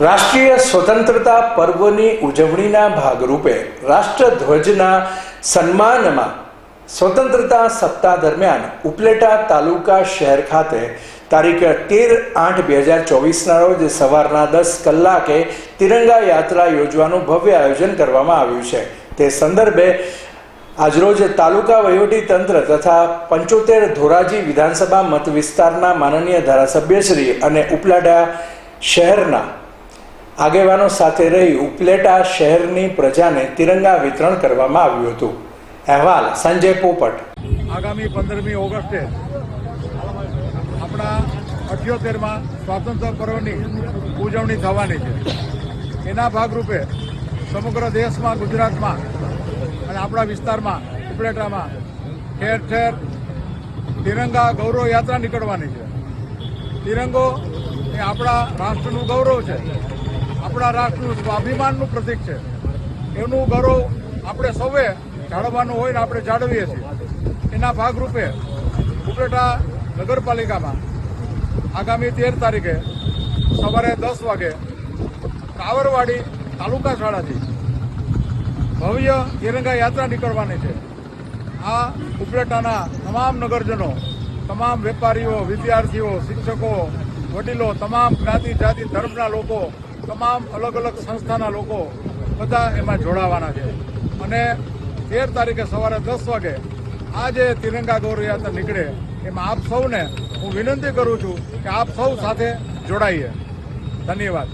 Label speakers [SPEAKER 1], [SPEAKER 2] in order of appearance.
[SPEAKER 1] રાષ્ટ્રીય સ્વતંત્રતા પર્વની ઉજવણીના ભાગરૂપે રાષ્ટ્રધ્વજના સન્માનમાં સ્વતંત્રતા સપ્તાહ દરમિયાન ઉપલેટા તાલુકા શહેર ખાતે તારીખ તેર આઠ બે હજાર ચોવીસના રોજ સવારના દસ કલાકે તિરંગા યાત્રા યોજવાનું ભવ્ય આયોજન કરવામાં આવ્યું છે. તે સંદર્ભે આજરોજ તાલુકા વહીવટી તંત્ર તથા પંચોતેર ધોરાજી વિધાનસભા મત વિસ્તારના માનનીય ધારાસભ્યશ્રી અને ઉપલાટા શહેરના આગેવાનો સાથે રહી ઉપલેટા શહેરની પ્રજાને તિરંગા વિતરણ કરવામાં આવ્યું હતું. અહેવાલ સંજય પોપટ.
[SPEAKER 2] આગામી પંદરમી ઓગસ્ટે આપણા અઠ્યોતેરમાં સ્વાતંત્ર્ય પર્વની ઉજવણી થવાની છે. એના ભાગરૂપે સમગ્ર દેશમાં, ગુજરાતમાં અને આપણા વિસ્તારમાં, ઉપલેટામાં ઠેર ઠેર તિરંગા ગૌરવ યાત્રા નીકળવાની છે. તિરંગો એ આપણા રાષ્ટ્રનું ગૌરવ છે. આપણા રાષ્ટ્રનું સ્વાભિમાનનું પ્રતીક છે. એનું ગૌરવ આપણે સૌએ જાળવવાનું હોય ને આપણે જાળવીએ છીએ. એના ભાગરૂપે ઉપલેટા નગરપાલિકામાં આગામી તેર તારીખે સવારે દસ વાગે કાવરવાડી તાલુકા શાળાથી ભવ્ય તિરંગા યાત્રા નીકળવાની છે. આ ઉપલેટાના તમામ નગરજનો, તમામ વેપારીઓ, વિદ્યાર્થીઓ, શિક્ષકો, વડીલો, તમામ જ્ઞાતિ, જાતિ, ધર્મના લોકો તમામ અલગ અલગ સંસ્થાના લોકો બધા એમાં જોડાવાના છે. અને તેર તારીખે સવારે દસ વાગે આ જે તિરંગા યાત્રા નીકળે, એમાં આપ સૌને હું વિનંતી કરું છું કે આપ સૌ સાથે જોડાઈએ. ધન્યવાદ.